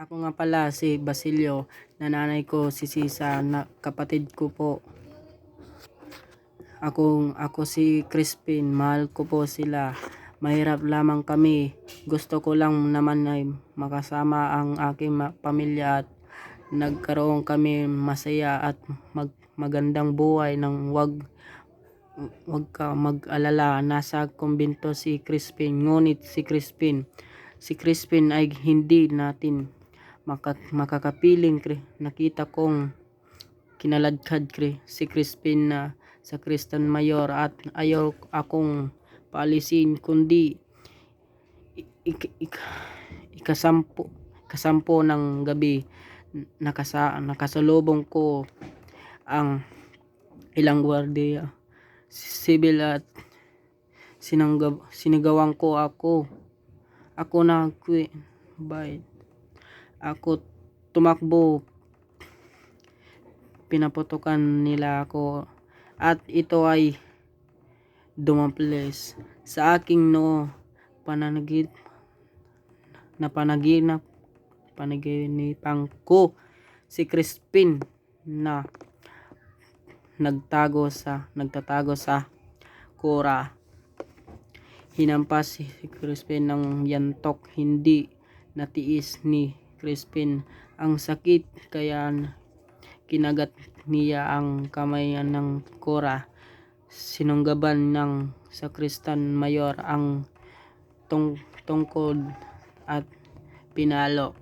Ako nga pala si Basilio, nananay ko si Sisa, na kapatid ko po. Ako, ako si Crispin, mahal ko po sila. Mahirap lamang kami. Gusto ko lang naman ay makasama ang aking pamilya at nagkaroon kami masaya at mag- magandang buhay nang wag wag ka mag-alala. Nasa kumbento si Crispin, ngunit si Crispin, si Crispin ay hindi natin maka- makakapiling. Cri- Nakita kong kinaladkad kri- si Crispin na sa Kristan Mayor at ayaw akong paalisin kundi ik- ik- ik- ikasampu kasampu ng gabi. Nakasa nakasalubong ko ang ilang gwardiya sibil at sinanggab sinigawan ko ako. Ako na bayad ako tumakbo. Pinaputukan nila ako. At ito ay dumaples sa aking no pananagit na panaginap panaginipan ko si Crispin na nagtago sa nagtatago sa kura hinampas si Crispin ng yantok. Hindi natiis ni Crispin ang sakit kaya kinagat niya ang kamay ng kura sinunggaban ng sakristan mayor ang tung tungkod at pinalo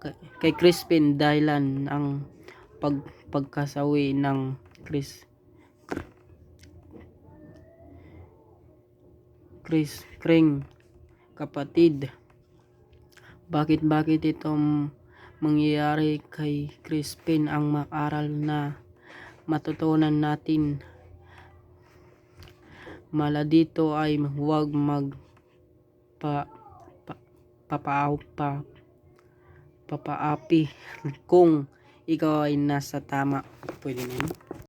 Ka- kay Crispin dahilan ang pag pagkasawi ng Chris Chris Kring kapatid bakit bakit itong mangyayari kay Crispin ang maaral na matutunan natin mala dito ay huwag mag pa, pa, papaaw pa papaapi kung ikaw ay nasa tama pwede na yun?